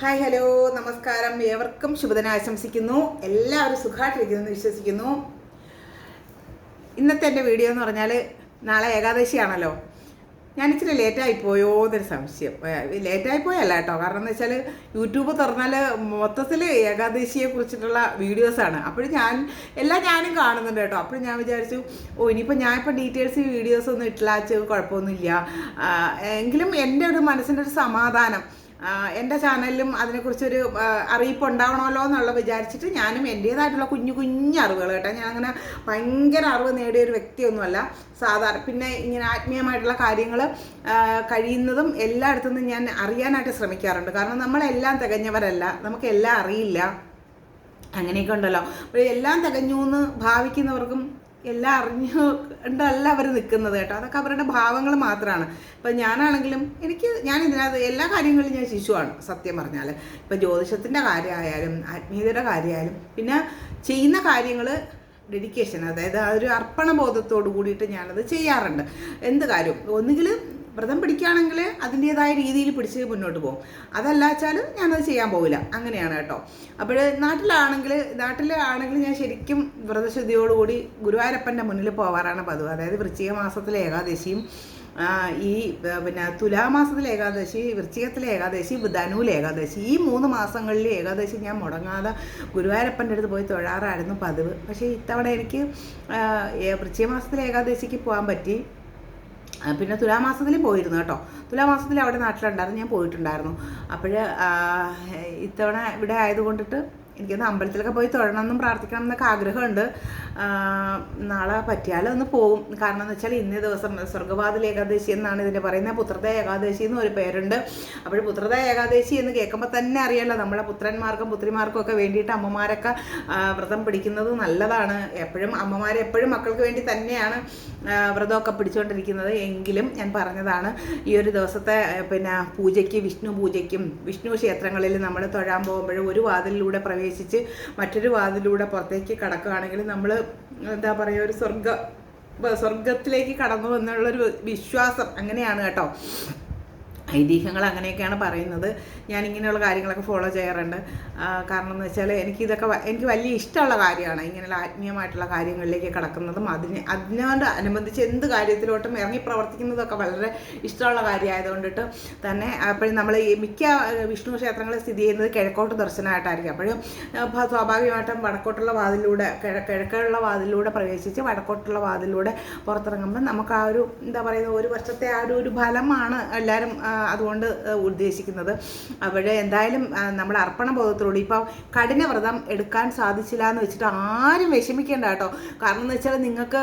Hi hello നമസ്കാരം. ഏവർക്കും ശുഭദിനം ആശംസിക്കുന്നു. എല്ലാവരും സുഖമായിട്ടിരിക്കുന്നു വിശ്വസിക്കുന്നു. ഇന്നത്തെ എന്റെ വീഡിയോ എന്ന് പറഞ്ഞാൽ നാളെ ഏകാദശിയാണല്ലോ. ഞാൻ ഇച്ചിരി ലേറ്റായി പോയോ എന്നൊരു സംശയം. ലേറ്റായി പോയല്ല കേട്ടോ. കാരണം എന്ന് വെച്ചാൽ യൂട്യൂബ് തുറന്നാൽ മൊത്തത്തിൽ ഏകാദശിയെ കുറിച്ചിട്ടുള്ള വീഡിയോസാണ്. അപ്പോഴും ഞാൻ എല്ലാം ഞാനും കാണുന്നുണ്ട് കേട്ടോ. അപ്പോഴും ഞാൻ വിചാരിച്ചു ഓ ഇനിയിപ്പോൾ ഞാൻ ഇപ്പോൾ ഡീറ്റെയിൽസ് വീഡിയോസ് ഒന്നും ഇട്ടില്ലാച്ച് കുഴപ്പമൊന്നുമില്ല. എങ്കിലും എന്റെ ഒരു മനസ്സിന്റെ ഒരു സമാധാനം. എന്റെ ചാനലിലും അതിനെക്കുറിച്ചൊരു അറിയിപ്പ് ഉണ്ടാവണമല്ലോ എന്നുള്ള വിചാരിച്ചിട്ട് ഞാനും എന്റേതായിട്ടുള്ള കുഞ്ഞു കുഞ്ഞു അറിവുകൾ കേട്ടോ. അങ്ങനെ ഭയങ്കര അറിവ് നേടിയ ഒരു വ്യക്തിയൊന്നുമല്ല. സാധാരണ പിന്നെ ഇങ്ങനെ ആത്മീയമായിട്ടുള്ള കാര്യങ്ങൾ കഴിയുന്നതും എല്ലായിടത്തു നിന്നും ഞാൻ അറിയാനായിട്ട് ശ്രമിക്കാറുണ്ട്. കാരണം നമ്മളെല്ലാം തികഞ്ഞവരല്ല. നമുക്കെല്ലാം അറിയില്ല. അങ്ങനെയൊക്കെ ഉണ്ടല്ലോ. അപ്പോൾ എല്ലാം തികഞ്ഞു എന്ന് ഭാവിക്കുന്നവർക്കും എല്ലാം അറിഞ്ഞു ഉണ്ടല്ല അവർ നിൽക്കുന്നത് കേട്ടോ. അതൊക്കെ അവരുടെ ഭാവങ്ങൾ മാത്രമാണ് ഇപ്പം ഞാനാണെങ്കിലും എനിക്ക് ഞാൻ ഇതിനകത്ത് എല്ലാ കാര്യങ്ങളിലും ഞാൻ ശിശുവാണ് സത്യം പറഞ്ഞാൽ ഇപ്പം ജ്യോതിഷത്തിന്റെ കാര്യമായാലും ആത്മീയതയുടെ കാര്യമായാലും പിന്നെ ചെയ്യുന്ന കാര്യങ്ങൾ ഡെഡിക്കേഷൻ അതായത് ആ ഒരു അർപ്പണബോധത്തോടു കൂടിയിട്ട് ഞാനത് ചെയ്യാറുണ്ട്. എന്ത് കാര്യം? ഒന്നുകിൽ വ്രതം പിടിക്കുകയാണെങ്കിൽ അതിന്റെതായ രീതിയിൽ പിടിച്ച് മുന്നോട്ട് പോകും. അതല്ല വെച്ചാൽ ഞാനത് ചെയ്യാൻ പോവില്ല. അങ്ങനെയാണ് കേട്ടോ. അപ്പോൾ നാട്ടിലാണെങ്കിൽ നാട്ടിലാണെങ്കിൽ ഞാൻ ശരിക്കും വ്രതശുദ്ധിയോടുകൂടി ഗുരുവായൂരപ്പന്റെ മുന്നിൽ പോവാറാണ് പതിവ്. അതായത് വൃശ്ചിക മാസത്തിലെ ഏകാദശിയും ഈ പിന്നെ തുലാമാസത്തിലെ ഏകാദശി വൃശ്ചികത്തിലെ ഏകാദശി ധനുവിലെ ഏകാദശി ഈ മൂന്ന് മാസങ്ങളിൽ ഏകാദശി ഞാൻ മുടങ്ങാതെ ഗുരുവായൂരപ്പന്റെ അടുത്ത് പോയി തൊഴാറായിരുന്നു പതിവ്. പക്ഷേ ഇത്തവണ എനിക്ക് വൃശ്ചിക മാസത്തിലെ ഏകാദശിക്ക് പോകാൻ പറ്റി. പിന്നെ തുലാമാസത്തിൽ പോയിരുന്നു കേട്ടോ. തുലാമാസത്തിൽ അവിടെ നാട്ടിലുണ്ടായിരുന്നു ഞാൻ പോയിട്ടുണ്ടായിരുന്നു. അപ്പോൾ ഇത്തവണ ഇവിടെ ആയതുകൊണ്ടിട്ട് എനിക്കൊന്ന് അമ്പലത്തിലൊക്കെ പോയി തൊഴണം എന്നും പ്രാർത്ഥിക്കണം എന്നൊക്കെ ആഗ്രഹമുണ്ട്. നാളെ പറ്റിയാലും ഒന്ന് പോവും. കാരണം എന്ന് വെച്ചാൽ ഇന്നേ ദിവസം സ്വർഗവാതിൽ ഏകാദശി എന്നാണ് ഇതിന്റെ പറയുന്നത്. പുത്രത ഏകാദശി എന്ന് ഒരു പേരുണ്ട്. അപ്പോൾ പുത്രത ഏകാദശി എന്ന് കേൾക്കുമ്പോൾ തന്നെ അറിയാലോ നമ്മളെ പുത്രന്മാർക്കും പുത്രിമാർക്കും ഒക്കെ വേണ്ടിയിട്ട് അമ്മമാരൊക്കെ വ്രതം പിടിക്കുന്നത് നല്ലതാണ്. എപ്പോഴും അമ്മമാർ എപ്പോഴും മക്കൾക്ക് വേണ്ടി തന്നെയാണ് വ്രതമൊക്കെ പിടിച്ചുകൊണ്ടിരിക്കുന്നത്. എങ്കിലും ഞാൻ പറഞ്ഞതാണ് ഈ ഒരു ദിവസത്തെ പിന്നെ പൂജയ്ക്ക് വിഷ്ണു പൂജയ്ക്കും വിഷ്ണു ക്ഷേത്രങ്ങളിൽ നമ്മൾ തൊഴാൻ പോകുമ്പോഴും ഒരു വാതിലിലൂടെ പ്രവേശിച്ച് മറ്റൊരു വാതിലൂടെ പുറത്തേക്ക് കടക്കുകയാണെങ്കിൽ നമ്മൾ എന്താ പറയുക ഒരു സ്വർഗ സ്വർഗത്തിലേക്ക് കടന്നു എന്നുള്ളൊരു വിശ്വാസം അങ്ങനെയാണ് കേട്ടോ. ഐതിഹ്യങ്ങൾ അങ്ങനെയൊക്കെയാണ് പറയുന്നത്. ഞാൻ ഇങ്ങനെയുള്ള കാര്യങ്ങളൊക്കെ ഫോളോ ചെയ്യാറുണ്ട്. കാരണം എന്ന് വെച്ചാൽ എനിക്കിതൊക്കെ എനിക്ക് വലിയ ഇഷ്ടമുള്ള കാര്യമാണ്. ഇങ്ങനെയുള്ള ആത്മീയമായിട്ടുള്ള കാര്യങ്ങളിലേക്ക് കടക്കുന്നതും അതിന് അതിനോട് അനുബന്ധിച്ച് എന്ത് കാര്യത്തിലോട്ടും ഇറങ്ങി പ്രവർത്തിക്കുന്നതൊക്കെ വളരെ ഇഷ്ടമുള്ള കാര്യമായതുകൊണ്ടിട്ട് തന്നെ അപ്പോഴും നമ്മൾ ഈ മിക്ക വിഷ്ണു ക്ഷേത്രങ്ങളിൽ സ്ഥിതി ചെയ്യുന്നത് കിഴക്കോട്ട് ദർശനമായിട്ടായിരിക്കും. അപ്പോഴും സ്വാഭാവികമായിട്ടും വടക്കോട്ടുള്ള വാതിലൂടെ കിഴ- കിഴക്കുള്ള വാതിലൂടെ പ്രവേശിച്ച് വടക്കോട്ടുള്ള വാതിലൂടെ പുറത്തിറങ്ങുമ്പോൾ നമുക്ക് ആ ഒരു എന്താ പറയുക ഒരു വർഷത്തെ ആ ഒരു ഒരു ഫലമാണ് എല്ലാവരും അതുകൊണ്ട് ഉദ്ദേശിക്കുന്നത്. അവിടെ എന്തായാലും നമ്മൾ അർപ്പണ ബോധത്തിലൂടെ ഇപ്പം കഠിന വ്രതം എടുക്കാൻ സാധിച്ചില്ല എന്ന് വെച്ചിട്ട് ആരും വിഷമിക്കേണ്ട കേട്ടോ. കാരണം എന്ന് വെച്ചാൽ നിങ്ങൾക്ക്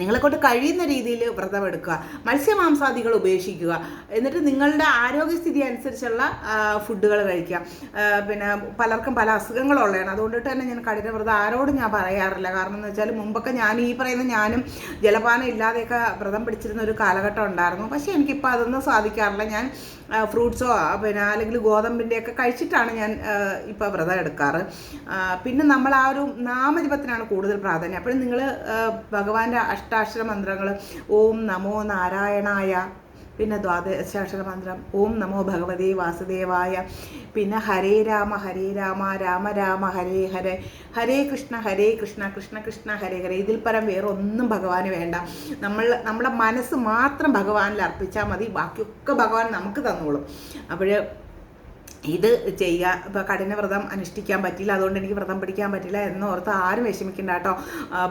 നിങ്ങളെ കൊണ്ട് കഴിയുന്ന രീതിയിൽ വ്രതം എടുക്കുക മത്സ്യമാംസാദികൾ ഉപേക്ഷിക്കുക എന്നിട്ട് നിങ്ങളുടെ ആരോഗ്യസ്ഥിതി അനുസരിച്ചുള്ള ഫുഡുകൾ കഴിക്കുക. പിന്നെ പലർക്കും പല അസുഖങ്ങളുള്ളതാണ്. അതുകൊണ്ടിട്ട് തന്നെ ഞാൻ കഠിന വ്രതം ആരോടും ഞാൻ പറയാറില്ല. കാരണം എന്ന് വെച്ചാൽ മുമ്പൊക്കെ ഞാൻ ഈ പറയുന്ന ഞാനും ജലപാനം ഇല്ലാതെയൊക്കെ വ്രതം പിടിച്ചിരുന്ന ഒരു കാലഘട്ടം ഉണ്ടായിരുന്നു. പക്ഷേ എനിക്കിപ്പോൾ അതൊന്നും സാധിക്കാറില്ല. ഞാൻ ഫ്രൂട്ട്സോ പിന്നെ അല്ലെങ്കിൽ ഗോതമ്പിന്റെയൊക്കെ കഴിച്ചിട്ടാണ് ഞാൻ ഇപ്പോൾ വ്രതം എടുക്കാറ്. പിന്നെ നമ്മൾ ആ ഒരു നാമജപത്തിനാണ് കൂടുതൽ പ്രാധാന്യം. അപ്പോഴും നിങ്ങൾ ഭഗവാന്റെ അഷ്ടാക്ഷര മന്ത്രങ്ങൾ ഓം നമോ നാരായണായ പിന്നെ ദ്വാദശാക്ഷര മന്ത്രം ഓം നമോ ഭഗവതി വാസുദേവായ പിന്നെ ഹരേ രാമ ഹരേ രാമ രാമ രാമ ഹരേ ഹരേ ഹരേ കൃഷ്ണ ഹരേ കൃഷ്ണ കൃഷ്ണ കൃഷ്ണ ഹരേ ഹരേ. ഇതിൽ പരം വേറെ ഒന്നും ഭഗവാന് വേണ്ട. നമ്മൾ നമ്മുടെ മനസ്സ് മാത്രം ഭഗവാനിൽ അർപ്പിച്ചാൽ മതി. ബാക്കിയൊക്കെ ഭഗവാൻ നമുക്ക് തന്നോളും. അപ്പോൾ ഇത് ചെയ്യുക. ഇപ്പോൾ കഠിന വ്രതം അനുഷ്ഠിക്കാൻ പറ്റില്ല അതുകൊണ്ട് എനിക്ക് വ്രതം പിടിക്കാൻ പറ്റില്ല എന്ന് ഓർത്ത് ആരും വിഷമിക്കണ്ട കേട്ടോ.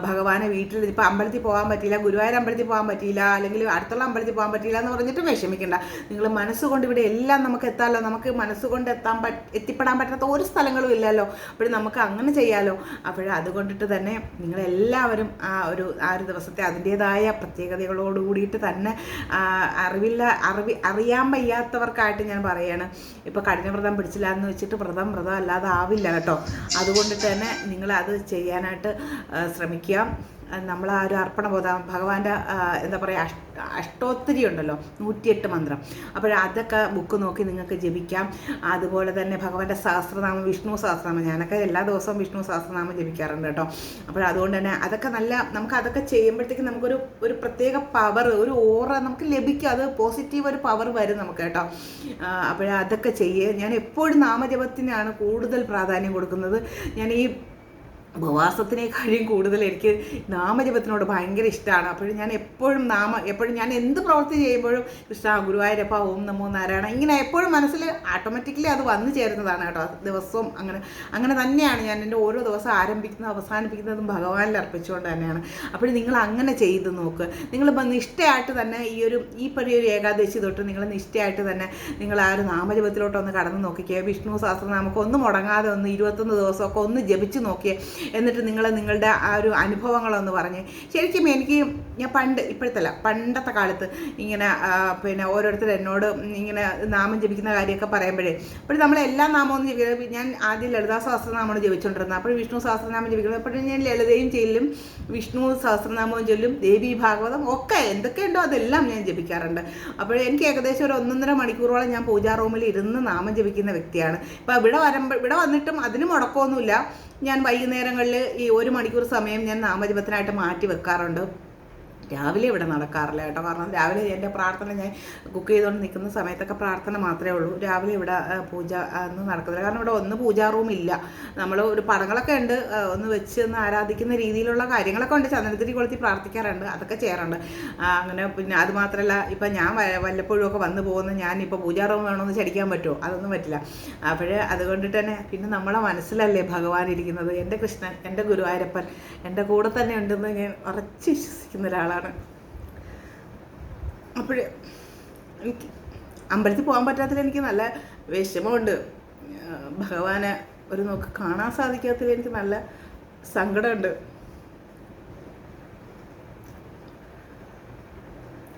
ഭഗവാനെ വീട്ടിൽ ഇപ്പോൾ അമ്പലത്തിൽ പോകാൻ പറ്റില്ല ഗുരുവായൂർ അമ്പലത്തിൽ പോകാൻ പറ്റിയില്ല. അല്ലെങ്കിൽ അടുത്തുള്ള അമ്പലത്തിൽ പോകാൻ പറ്റില്ല എന്ന് പറഞ്ഞിട്ട് വിഷമിക്കണ്ട. നിങ്ങൾ മനസ്സുകൊണ്ട് ഇവിടെ എല്ലാം നമുക്ക് എത്താമല്ലോ നമുക്ക് മനസ്സുകൊണ്ട് എത്താൻ പറ്റ എത്തിപ്പെടാൻ പറ്റാത്ത ഒരു സ്ഥലങ്ങളും ഇല്ലല്ലോ. അപ്പോൾ നമുക്ക് അങ്ങനെ ചെയ്യാമല്ലോ അപ്പോൾ അതുകൊണ്ടിട്ട് തന്നെ നിങ്ങളെല്ലാവരും ആ ഒരു ആ ഒരു ദിവസത്തെ അതിന്റേതായ പ്രത്യേകതകളോട് കൂടിയിട്ട് തന്നെ അറിവില്ല അറിവി അറിയാൻ വയ്യാത്തവർക്കായിട്ട് ഞാൻ പറയുകയാണ് ഇപ്പോൾ കഠിന വ്രതം പിടിച്ചില്ല എന്ന് വെച്ചിട്ട് വ്രതം വ്രതം അല്ലാതെ ആവില്ല കേട്ടോ. അതുകൊണ്ട് തന്നെ നിങ്ങൾ അത് ചെയ്യാനായിട്ട് ശ്രമിക്കുക. നമ്മൾ ആ ഒരു അർപ്പണബോധം ഭഗവാന്റെ എന്താ പറയുക അഷ്ടോത്തരി ഉണ്ടല്ലോ നൂറ്റിയെട്ട് മന്ത്രം. അപ്പോൾ അതൊക്കെ ബുക്ക് നോക്കി നിങ്ങൾക്ക് ജപിക്കാം. അതുപോലെ തന്നെ ഭഗവാന്റെ സഹസ്രനാമം വിഷ്ണു സഹസ്രനാമം ഞാനൊക്കെ എല്ലാ ദിവസവും വിഷ്ണു സഹസ്രനാമം ജപിക്കാറുണ്ട് കേട്ടോ. അപ്പോൾ അതുകൊണ്ട് തന്നെ അതൊക്കെ നല്ല നമുക്ക് അതൊക്കെ ചെയ്യുമ്പോഴത്തേക്കും നമുക്കൊരു ഒരു പ്രത്യേക പവർ ഒരു ഓറ നമുക്ക് ലഭിക്കും. അത് പോസിറ്റീവ് ഒരു പവർ വരും നമുക്ക് കേട്ടോ. അപ്പോൾ അതൊക്കെ ചെയ്യുക ഞാൻ എപ്പോഴും നാമജപത്തിനാണ് കൂടുതൽ പ്രാധാന്യം കൊടുക്കുന്നത്. ഞാൻ ഈ ഉപവാസത്തിനേക്കാളും കൂടുതൽ എനിക്ക് നാമജപത്തിനോട് ഭയങ്കര ഇഷ്ടമാണ്. അപ്പോഴും ഞാൻ എപ്പോഴും നാമ എപ്പോഴും ഞാൻ എന്ത് പ്രവൃത്തി ചെയ്യുമ്പോഴും കൃഷ്ണ ഗുരുവായൂരപ്പ ഓം നമോ നാരായണ ഇങ്ങനെ എപ്പോഴും മനസ്സിൽ ഓട്ടോമാറ്റിക്കലി അത് വന്നു ചേരുന്നതാണ് കേട്ടോ. ദിവസവും അങ്ങനെ അങ്ങനെ തന്നെയാണ് ഞാൻ എന്റെ ഓരോ ദിവസം ആരംഭിക്കുന്നതും അവസാനിപ്പിക്കുന്നതും ഭഗവാനിൽ അർപ്പിച്ചുകൊണ്ട് തന്നെയാണ്. അപ്പോൾ നിങ്ങൾ അങ്ങനെ ചെയ്ത് നോക്ക്. നിങ്ങൾ നിഷ്ഠയായിട്ട് തന്നെ ഈ ഒരു ഈ പഴയ ഒരു ഏകാദശി തൊട്ട് നിങ്ങൾ നിഷ്ഠയായിട്ട് തന്നെ നിങ്ങൾ ആ ഒരു നാമജപത്തിലോട്ടൊന്ന് കടന്ന് നോക്കിക്കുക വിഷ്ണു സഹസ്രനാമൊക്കെ ഒന്ന് മുടങ്ങാതെ ഒന്ന് ഇരുപത്തൊന്ന് ദിവസമൊക്കെ ഒന്ന് ജപിച്ച് നോക്കിയേ. എന്നിട്ട് നിങ്ങൾ നിങ്ങളുടെ ആ ഒരു അനുഭവങ്ങളൊന്ന് പറഞ്ഞ്. ശരിക്കും എനിക്ക് ഞാൻ പണ്ട് ഇപ്പോഴത്തല്ല പണ്ടത്തെ കാലത്ത് ഇങ്ങനെ പിന്നെ ഓരോരുത്തർ എന്നോട് ഇങ്ങനെ നാമം ജപിക്കുന്ന കാര്യമൊക്കെ പറയുമ്പോഴേ അപ്പോൾ നമ്മൾ എല്ലാ നാമവും ജപിക്കുന്നത് ഞാൻ ആദ്യം ലളിതാ സഹസ്രനാമമാണ് ജപിച്ചുകൊണ്ടിരുന്നത് അപ്പോൾ വിഷ്ണു സഹസ്രനാമം ജപിക്കുന്നത് അപ്പോൾ ഞാൻ ലളിതയും ചൊല്ലും വിഷ്ണു സഹസ്രനാമവും ചൊല്ലും ദേവി ഭാഗവതം ഒക്കെ എന്തൊക്കെയുണ്ടോ അതെല്ലാം ഞാൻ ജപിക്കാറുണ്ട്. അപ്പോൾ എനിക്ക് ഏകദേശം ഒരു ഒന്നൊന്നര മണിക്കൂറോളം ഞാൻ പൂജാ റൂമിൽ ഇരുന്ന് നാമം ജപിക്കുന്ന വ്യക്തിയാണ്. ഇപ്പോൾ ഇവിടെ വരുമ്പോൾ ഇവിടെ വന്നിട്ടും അതിന് മുടക്കമൊന്നുമില്ല. ഞാൻ വൈകുന്നേരങ്ങളിൽ ഈ ഒരു മണിക്കൂർ സമയം ഞാൻ നാമജപത്തിനായിട്ട് മാറ്റി വെക്കാറുണ്ട്. രാവിലെ ഇവിടെ നടക്കാറില്ല കേട്ടോ. കാരണം രാവിലെ എന്റെ പ്രാർത്ഥന ഞാൻ കുക്ക് ചെയ്തുകൊണ്ട് നിൽക്കുന്ന സമയത്തൊക്കെ പ്രാർത്ഥന മാത്രമേ ഉള്ളൂ. രാവിലെ ഇവിടെ പൂജ ഒന്നും നടക്കുന്നില്ല കാരണം ഇവിടെ ഒന്ന് പൂജാ റൂം ഇല്ല. നമ്മൾ ഒരു പടങ്ങളൊക്കെ ഉണ്ട് ഒന്ന് വെച്ച് ഒന്ന് ആരാധിക്കുന്ന രീതിയിലുള്ള കാര്യങ്ങളൊക്കെ ഉണ്ട്. ചന്ദനത്തിരി കൊളുത്തി പ്രാർത്ഥിക്കാറുണ്ട്. അതൊക്കെ ചെയ്യാറുണ്ട്. അങ്ങനെ പിന്നെ അത് മാത്രമല്ല ഇപ്പം ഞാൻ വല്ലപ്പോഴും ഒക്കെ വന്നു പോകുന്ന ഞാൻ ഇപ്പോൾ പൂജാ റൂം വേണമെന്ന് ചടിക്കാൻ പറ്റുമോ? അതൊന്നും പറ്റില്ല. അപ്പോഴേ അതുകൊണ്ടിട്ട് തന്നെ പിന്നെ നമ്മളെ മനസ്സിലല്ലേ ഭഗവാൻ ഇരിക്കുന്നത്? എന്റെ കൃഷ്ണൻ എന്റെ ഗുരുവായൂരപ്പൻ എന്റെ കൂടെ തന്നെ ഉണ്ടെന്ന് ഞാൻ ഉറച്ച് വിശ്വസിക്കുന്ന ഒരാളാണ്. അപ്പോൾ എനിക്ക് അമ്പലത്തിൽ പോകാൻ പറ്റാത്തതിൽ എനിക്ക് നല്ല വിഷമമുണ്ട്. ഭഗവാനെ ഒരു നോക്ക് കാണാൻ സാധിക്കാത്തതിൽ എനിക്ക് നല്ല സങ്കടമുണ്ട്.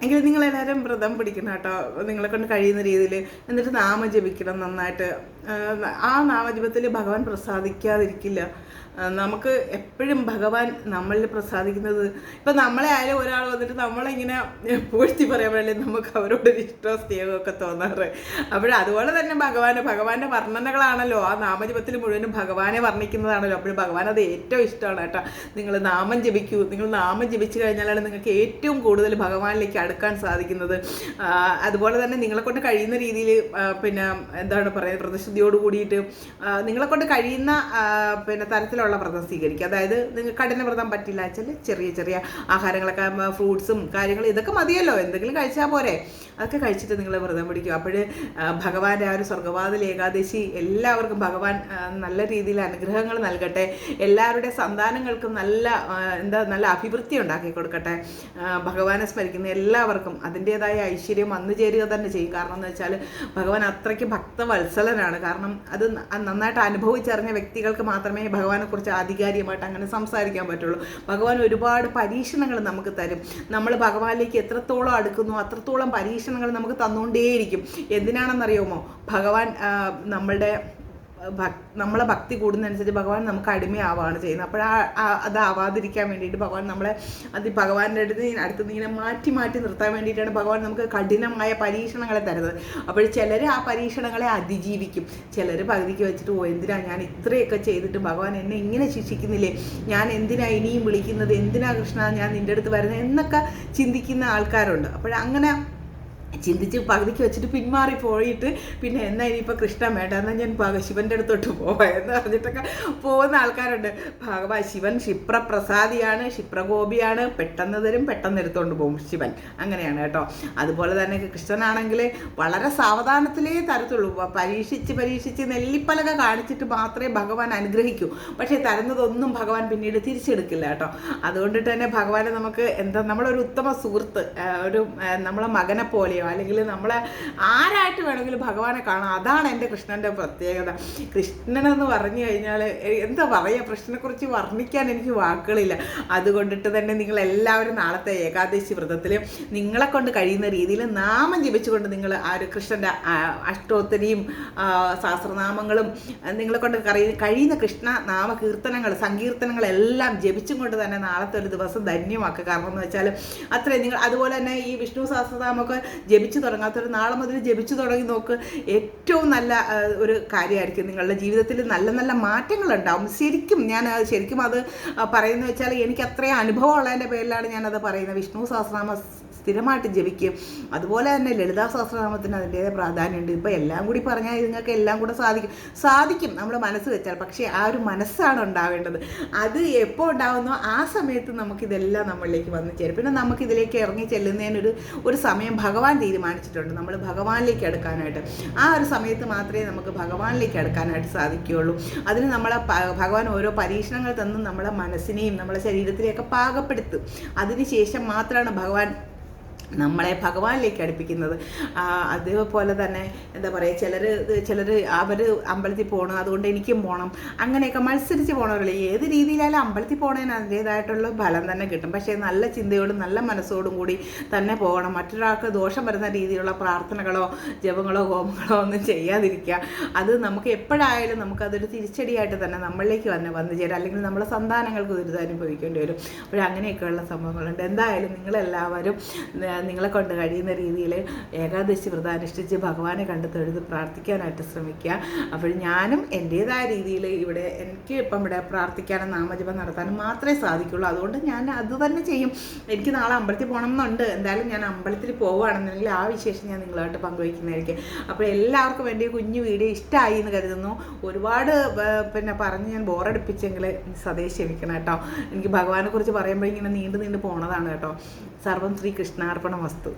എങ്കിലും നിങ്ങൾ എല്ലാവരും വ്രതം പിടിക്കണം കേട്ടോ. നിങ്ങളെ കൊണ്ട് കഴിയുന്ന രീതിയിൽ എന്നിട്ട് നാമം ജപിക്കണം നന്നായിട്ട്. ആ, നാമജപത്തിൽ ഭഗവാൻ പ്രസാദിക്കാതിരിക്കില്ല. നമുക്ക് എപ്പോഴും ഭഗവാൻ നമ്മളിൽ പ്രസാദിക്കുന്നത് ഇപ്പം നമ്മളെ ആയാലും ഒരാൾ വന്നിട്ട് നമ്മളിങ്ങനെ പൂഴ്ത്തി പറയുമ്പോഴല്ലേ നമുക്ക് അവരോടൊരു ഇഷ്ടവും സ്നേഹവും ഒക്കെ തോന്നാറ്. അപ്പോൾ അതുപോലെ തന്നെ ഭഗവാന് ഭഗവാന്റെ വർണനകളാണല്ലോ. ആ നാമജപത്തിൽ മുഴുവനും ഭഗവാനെ വർണിക്കുന്നതാണല്ലോ. അപ്പോൾ ഭഗവാൻ അത് ഏറ്റവും ഇഷ്ടമാണ് കേട്ടോ. നിങ്ങൾ നാമം ജപിക്കൂ. നിങ്ങൾ നാമം ജപിച്ചു കഴിഞ്ഞാലാണ് നിങ്ങൾക്ക് ഏറ്റവും കൂടുതൽ ഭഗവാനിലേക്ക് അടുക്കാൻ സാധിക്കുന്നത്. അതുപോലെ തന്നെ നിങ്ങളെ കൊണ്ട് കഴിയുന്ന രീതിയിൽ പിന്നെ എന്താണ് പറയുക പ്രതിശുദ്ധിയോട് കൂടിയിട്ട് നിങ്ങളെക്കൊണ്ട് നിങ്ങളെ കൊണ്ട് കഴിയുന്ന പിന്നെ തരത്തിലുള്ള വ്രതം സ്വീകരിക്കുക. അതായത് നിങ്ങൾക്ക് കഠിന വ്രതം പറ്റില്ല വെച്ചാൽ ചെറിയ ചെറിയ ആഹാരങ്ങളൊക്കെ ഫ്രൂട്ട്സും കാര്യങ്ങളും ഇതൊക്കെ മതിയല്ലോ. എന്തെങ്കിലും കഴിച്ചാൽ പോരെ. അതൊക്കെ കഴിച്ചിട്ട് നിങ്ങൾ വ്രതം പിടിക്കും. അപ്പോൾ ഭഗവാന്റെ ആ ഒരു സ്വർഗവാതിൽ ഏകാദശി എല്ലാവർക്കും ഭഗവാൻ നല്ല രീതിയിൽ അനുഗ്രഹങ്ങൾ നൽകട്ടെ. എല്ലാവരുടെ സന്താനങ്ങൾക്കും നല്ല എന്താ നല്ല അഭിവൃദ്ധി ഉണ്ടാക്കി കൊടുക്കട്ടെ. ഭഗവാനെ സ്മരിക്കുന്ന എല്ലാവർക്കും അതിന്റെതായ ഐശ്വര്യം വന്നു ചേരുക തന്നെ ചെയ്യും. കാരണം എന്ന് വെച്ചാൽ ഭഗവാൻ അത്രയ്ക്ക് ഭക്തവത്സലനാണ്. കാരണം അത് നന്നായിട്ട് അനുഭവിച്ചറിഞ്ഞ വ്യക്തികൾക്ക് മാത്രമേ ഭഗവാനെ കുറിച്ച് ആധികാരികമായിട്ട് അങ്ങനെ സംസാരിക്കാൻ പറ്റുള്ളൂ. ഭഗവാൻ ഒരുപാട് പരീക്ഷണങ്ങൾ നമുക്ക് തരും. നമ്മൾ ഭഗവാനിലേക്ക് എത്രത്തോളം അടുക്കുന്നു അത്രത്തോളം പരീക്ഷണങ്ങൾ നമുക്ക് തന്നുകൊണ്ടേയിരിക്കും. എന്തിനാണെന്നറിയാമോ? ഭഗവാൻ നമ്മളുടെ ഭക് നമ്മളെ ഭക്തി കൂടുന്നതനുസരിച്ച് ഭഗവാൻ നമുക്ക് അടിമയാവുകയാണ് ചെയ്യുന്നത്. അപ്പോൾ ആ അതാവാതിരിക്കാൻ വേണ്ടിയിട്ട് ഭഗവാൻ നമ്മളെ അത് ഭഗവാന്റെ അടുത്ത് അടുത്ത് ഇങ്ങനെ മാറ്റി മാറ്റി നിർത്താൻ വേണ്ടിയിട്ടാണ് ഭഗവാൻ നമുക്ക് കഠിനമായ പരീക്ഷണങ്ങളെ തരുന്നത്. അപ്പോൾ ചിലർ ആ പരീക്ഷണങ്ങളെ അതിജീവിക്കും. ചിലർ പകുതിക്ക് വെച്ചിട്ട് ഓ എന്തിനാ ഞാൻ ഇത്രയൊക്കെ ചെയ്തിട്ട് ഭഗവാൻ എന്നെ ഇങ്ങനെ ശിക്ഷിക്കുന്നില്ലേ? ഞാൻ എന്തിനാ ഇനിയും വിളിക്കുന്നത്? എന്തിനാ കൃഷ്ണ ഞാൻ നിന്റെ അടുത്ത് വരുന്നത്? എന്നൊക്കെ ചിന്തിക്കുന്ന ആൾക്കാരുണ്ട്. അപ്പോൾ അങ്ങനെ ചിന്തിച്ച് പകുതിക്ക് വെച്ചിട്ട് പിന്മാറി പോയിട്ട് പിന്നെ എന്നാ ഇനിയിപ്പോൾ കൃഷ്ണ വേണ്ട എന്നാൽ ഞാൻ ഭഗ ശിവന്റെ അടുത്തോട്ട് പോവാം എന്ന് പറഞ്ഞിട്ടൊക്കെ പോകുന്ന ആൾക്കാരുണ്ട്. ഭഗവാൻ ശിവൻ ക്ഷിപ്രപ്രസാദിയാണ് ക്ഷിപ്രഗോപിയാണ് പെട്ടെന്ന് തരും പെട്ടെന്ന് എടുത്തുകൊണ്ട് പോകും ശിവൻ. അങ്ങനെയാണ് കേട്ടോ. അതുപോലെ തന്നെ കൃഷ്ണനാണെങ്കിൽ വളരെ സാവധാനത്തിലേ തരത്തുള്ളൂ. പരീക്ഷിച്ച് പരീക്ഷിച്ച് നെല്ലിപ്പലക കാണിച്ചിട്ട് മാത്രമേ ഭഗവാൻ അനുഗ്രഹിക്കൂ. പക്ഷേ തരുന്നതൊന്നും ഭഗവാൻ പിന്നീട് തിരിച്ചെടുക്കില്ല കേട്ടോ. അതുകൊണ്ടിട്ട് തന്നെ ഭഗവാനെ നമുക്ക് എന്താ നമ്മളൊരു ഉത്തമ സുഹൃത്ത് ഒരു നമ്മളെ മകനെ പോലെയോ കാണുകയോ അല്ലെങ്കിൽ നമ്മളെ ആരായിട്ട് വേണമെങ്കിലും ഭഗവാനെ കാണാം. അതാണ് എന്റെ കൃഷ്ണന്റെ പ്രത്യേകത. കൃഷ്ണനെന്ന് പറഞ്ഞു കഴിഞ്ഞാൽ എന്താ പറയുക? കൃഷ്ണനെക്കുറിച്ച് വർണിക്കാൻ എനിക്ക് വാക്കുകളില്ല. അതുകൊണ്ടിട്ട് തന്നെ നിങ്ങൾ എല്ലാവരും നാളത്തെ ഏകാദശി വ്രതത്തിൽ നിങ്ങളെ കൊണ്ട് കഴിയുന്ന രീതിയിൽ നാമം ജപിച്ചുകൊണ്ട് നിങ്ങൾ ആ ഒരു കൃഷ്ണന്റെ അഷ്ടോത്തരിയും സഹസ്രനാമങ്ങളും നിങ്ങളെ കൊണ്ട് കഴി- കഴിയുന്ന കൃഷ്ണ നാമ കീർത്തനങ്ങൾ സങ്കീർത്തനങ്ങളെല്ലാം ജപിച്ചും കൊണ്ട് തന്നെ നാളത്തെ ഒരു ദിവസം ധന്യമാക്കുക. കാരണം എന്ന് വെച്ചാൽ അത്രയും നിങ്ങൾ അതുപോലെ തന്നെ ഈ വിഷ്ണു സഹസ്രനാമൊക്കെ ജപിച്ചു തുടങ്ങാത്തവർ നാളെ മുതൽ ജപിച്ചു തുടങ്ങി നോക്ക്. ഏറ്റവും നല്ല ഒരു കാര്യമായിരിക്കും നിങ്ങളുടെ ജീവിതത്തിൽ നല്ല നല്ല മാറ്റങ്ങൾ ഉണ്ടാവും ശരിക്കും ഞാൻ ശരിക്കും അത് പറയുന്നത് വെച്ചാൽ എനിക്ക് അത്രയും അനുഭവം ഉള്ളതിന്റെ പേരിലാണ് ഞാനത് പറയുന്നത്. വിഷ്ണു സഹസ്രനാമ സ്ഥിരമായിട്ട് ജപിക്കും. അതുപോലെ തന്നെ ലളിതാ സഹസ്രനാമത്തിന് അതിന്റേതായ പ്രാധാന്യമുണ്ട്. ഇപ്പോൾ എല്ലാം കൂടി പറഞ്ഞാൽ നിങ്ങൾക്ക് എല്ലാം കൂടെ സാധിക്കും. സാധിക്കും നമ്മൾ മനസ്സ് വെച്ചാൽ. പക്ഷേ ആ ഒരു മനസ്സാണ് ഉണ്ടാവേണ്ടത്. അത് എപ്പോൾ ഉണ്ടാകുന്നോ ആ സമയത്ത് നമുക്കിതെല്ലാം നമ്മളിലേക്ക് വന്നു ചേരും. പിന്നെ നമുക്കിതിലേക്ക് ഇറങ്ങി ചെല്ലുന്നതിനൊരു ഒരു സമയം ഭഗവാൻ തീരുമാനിച്ചിട്ടുണ്ട്. നമ്മൾ ഭഗവാനിലേക്ക് അടുക്കാനായിട്ട്. ആ ഒരു സമയത്ത് മാത്രമേ നമുക്ക് ഭഗവാനിലേക്ക് അടുക്കാനായിട്ട് സാധിക്കുകയുള്ളൂ. അതിന് നമ്മളെ ഭഗവാൻ ഓരോ പരീക്ഷണങ്ങൾ തന്നും നമ്മളെ മനസ്സിനെയും നമ്മളെ ശരീരത്തിനെയൊക്കെ പാകപ്പെടുത്തും. അതിനുശേഷം മാത്രമാണ് ഭഗവാൻ നമ്മളെ ഭഗവാനിലേക്ക് അടുപ്പിക്കുന്നത്. അതേപോലെ തന്നെ എന്താ പറയുക ചിലർ ചിലർ അവർ അമ്പലത്തിൽ പോകണം അതുകൊണ്ട് എനിക്കും പോകണം അങ്ങനെയൊക്കെ മത്സരിച്ച് പോകണമല്ലോ ഏത് രീതിയിലായാലും അമ്പലത്തിൽ പോകണതിന് അതിന്റേതായിട്ടുള്ള ഫലം തന്നെ കിട്ടും. പക്ഷേ നല്ല ചിന്തയോടും നല്ല മനസ്സോടും കൂടി തന്നെ പോകണം. മറ്റൊരാൾക്ക് ദോഷം വരുന്ന രീതിയിലുള്ള പ്രാർത്ഥനകളോ ജപങ്ങളോ ഹോമങ്ങളോ ഒന്നും ചെയ്യാതിരിക്കുക. അത് നമുക്ക് എപ്പോഴായാലും നമുക്കതൊരു തിരിച്ചടിയായിട്ട് തന്നെ നമ്മളിലേക്ക് വന്ന് വന്നു ചേരും. അല്ലെങ്കിൽ നമ്മളെ സന്താനങ്ങൾക്ക് ദുരിതം അനുഭവിക്കേണ്ടി വരും. അപ്പോൾ അങ്ങനെയൊക്കെയുള്ള സംഭവങ്ങളുണ്ട്. എന്തായാലും നിങ്ങളെല്ലാവരും നിങ്ങളെ കൊണ്ട് കഴിയുന്ന രീതിയിൽ ഏകാദശി വ്രതം അനുഷ്ഠിച്ച് ഭഗവാനെ കണ്ട് തൊഴുത് പ്രാർത്ഥിക്കാനായിട്ട് ശ്രമിക്കുക. അപ്പോൾ ഞാനും എന്റേതായ രീതിയിൽ ഇവിടെ എനിക്ക് ഇപ്പം ഇവിടെ പ്രാർത്ഥിക്കാനും നാമജപം നടത്താനും മാത്രമേ സാധിക്കുള്ളൂ. അതുകൊണ്ട് ഞാൻ അത് തന്നെ ചെയ്യും. എനിക്ക് നാളെ അമ്പലത്തിൽ പോകണം എന്നുണ്ട് എന്തായാലും ഞാൻ അമ്പലത്തിൽ പോവുകയാണെന്നുണ്ടെങ്കിൽ ആ വിശേഷം ഞാൻ നിങ്ങളായിട്ട് പങ്കുവയ്ക്കുന്നതായിരിക്കും. അപ്പോൾ എല്ലാവർക്കും വേണ്ടി കുഞ്ഞു വീഡിയോ ഇഷ്ടമായി എന്ന് കരുതുന്നു. ഒരുപാട് പിന്നെ പറഞ്ഞ് ഞാൻ ബോറടിപ്പിച്ചെങ്കിൽ സതേ ക്ഷമിക്കണം കേട്ടോ. എനിക്ക് ഭഗവാനെ കുറിച്ച് പറയുമ്പോൾ ഇങ്ങനെ നീണ്ടു നീണ്ടു പോണതാണ് കേട്ടോ. സർവം ശ്രീ पण मस्त.